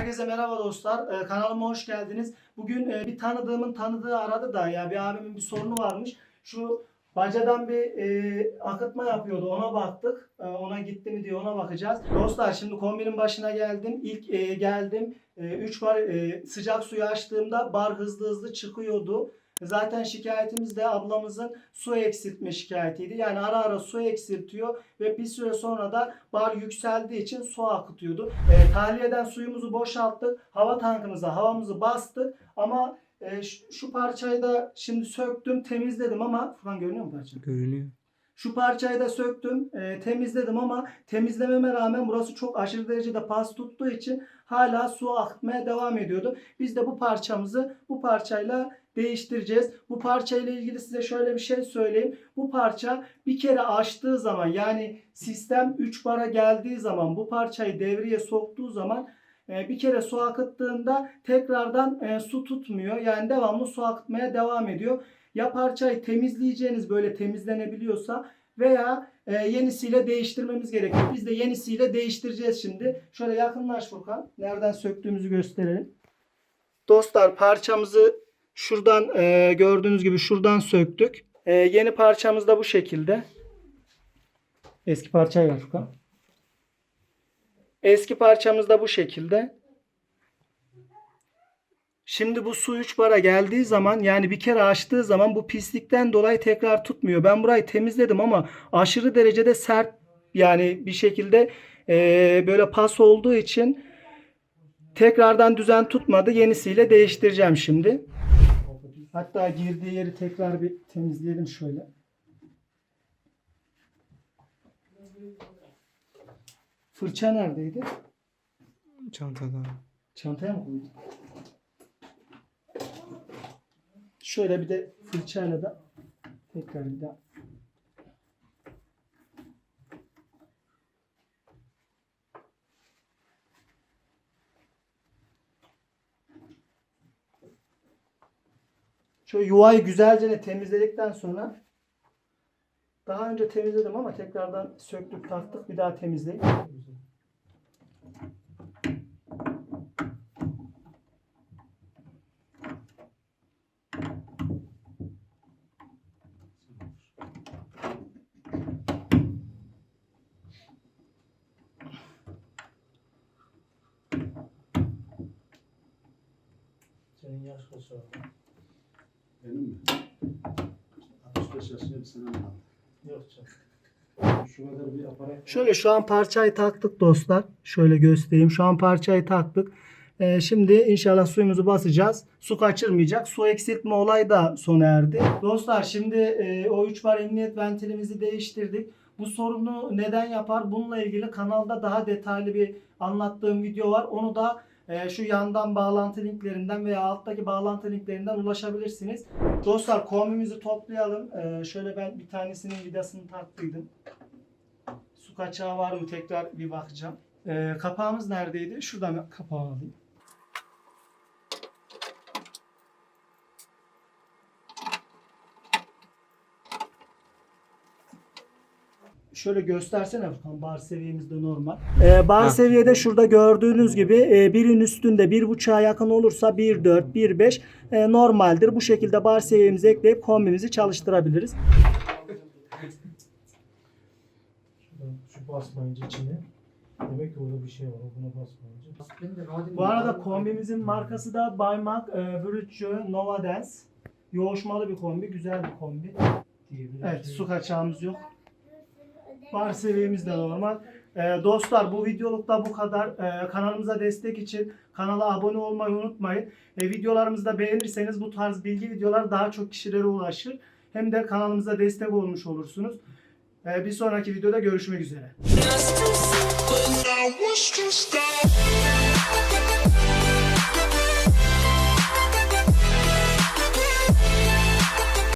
Herkese merhaba dostlar. Ee, kanalıma hoş geldiniz. Bugün e, bir tanıdığımın tanıdığı aradı da ya bir abimin bir sorunu varmış. Şu bacadan bir e, akıtma yapıyordu. Ona baktık. E, ona gitti mi diye ona bakacağız. Dostlar şimdi kombinin başına geldim. İlk e, geldim. 3 bar e, sıcak suyu açtığımda bar hızlı hızlı çıkıyordu. Zaten şikayetimiz de ablamızın su eksiltme şikayetiydi. Yani ara ara su eksiltiyor ve bir süre sonra da bar yükseldiği için su akıtıyordu. E, tahliyeden suyumuzu boşalttık. Hava tankımıza havamızı bastık ama e, şu, şu parçayı da şimdi söktüm temizledim ama Furkan görünüyor mu parça? Görünüyor. Şu parçayı da söktüm, e, temizledim ama temizlememe rağmen burası çok aşırı derecede pas tuttuğu için hala su akmaya devam ediyordu. Biz de bu parçamızı bu parçayla değiştireceğiz. Bu parçayla ilgili size şöyle bir şey söyleyeyim. Bu parça bir kere açtığı zaman yani sistem 3 bara geldiği zaman bu parçayı devreye soktuğu zaman e, bir kere su akıttığında tekrardan e, su tutmuyor. Yani devamlı su akıtmaya devam ediyor. Ya parçayı temizleyeceğiniz böyle temizlenebiliyorsa veya e, yenisiyle değiştirmemiz gerekiyor. Biz de yenisiyle değiştireceğiz şimdi. Şöyle yakınlaş Furkan. Nereden söktüğümüzü gösterelim. Dostlar parçamızı şuradan e, gördüğünüz gibi şuradan söktük. E, yeni parçamız da bu şekilde. Eski parçayı ver Furkan. Eski parçamız da bu şekilde. Şimdi bu su 3 bara geldiği zaman yani bir kere açtığı zaman bu pislikten dolayı tekrar tutmuyor. Ben burayı temizledim ama aşırı derecede sert yani bir şekilde eee, böyle pas olduğu için tekrardan düzen tutmadı. Yenisiyle değiştireceğim şimdi. Hatta girdiği yeri tekrar bir temizleyelim şöyle. Fırça neredeydi? Çantada. Çantaya mı koydun? Şöyle bir de fırçayla da tekrar bir daha. Şöyle yuvayı güzelce temizledikten sonra daha önce temizledim ama tekrardan söktük taktık bir daha temizleyip Senin yaş kaç? Benim mi? 65 yaşında bir senem var. Yok canım. Şu kadar bir aparat. Şöyle şu an parçayı taktık dostlar. Şöyle göstereyim. Şu an parçayı taktık. Ee, şimdi inşallah suyumuzu basacağız. Su kaçırmayacak. Su eksiltme olayı da sona erdi. Dostlar şimdi e, o 3 bar emniyet ventilimizi değiştirdik. Bu sorunu neden yapar? Bununla ilgili kanalda daha detaylı bir anlattığım video var. Onu da şu yandan bağlantı linklerinden veya alttaki bağlantı linklerinden ulaşabilirsiniz. Dostlar kombimizi toplayalım. E, şöyle ben bir tanesinin vidasını taktıydım. Su kaçağı var mı tekrar bir bakacağım. Ee, kapağımız neredeydi? Şuradan kapağı alayım. Şöyle göstersene Furkan. Bar seviyemiz de normal. Ee, bar Ha. seviyede şurada gördüğünüz gibi e, birin üstünde bir buçuğa yakın olursa 1.4, 1.5 e, normaldir. Bu şekilde bar seviyemizi ekleyip kombimizi çalıştırabiliriz. Şu basmayınca içine. Demek ki orada bir şey var. Buna basmayınca. Bu arada kombimizin markası da Baymak e, Virtue Nova Dance. Yoğuşmalı bir kombi, güzel bir kombi. diye bir Evet, su kaçağımız yok. Bar seviyemiz de normal. E, dostlar bu videolukta bu kadar. E, kanalımıza destek için kanala abone olmayı unutmayın. E, videolarımızı da beğenirseniz bu tarz bilgi videolar daha çok kişilere ulaşır. Hem de kanalımıza destek olmuş olursunuz. E, bir sonraki videoda görüşmek üzere.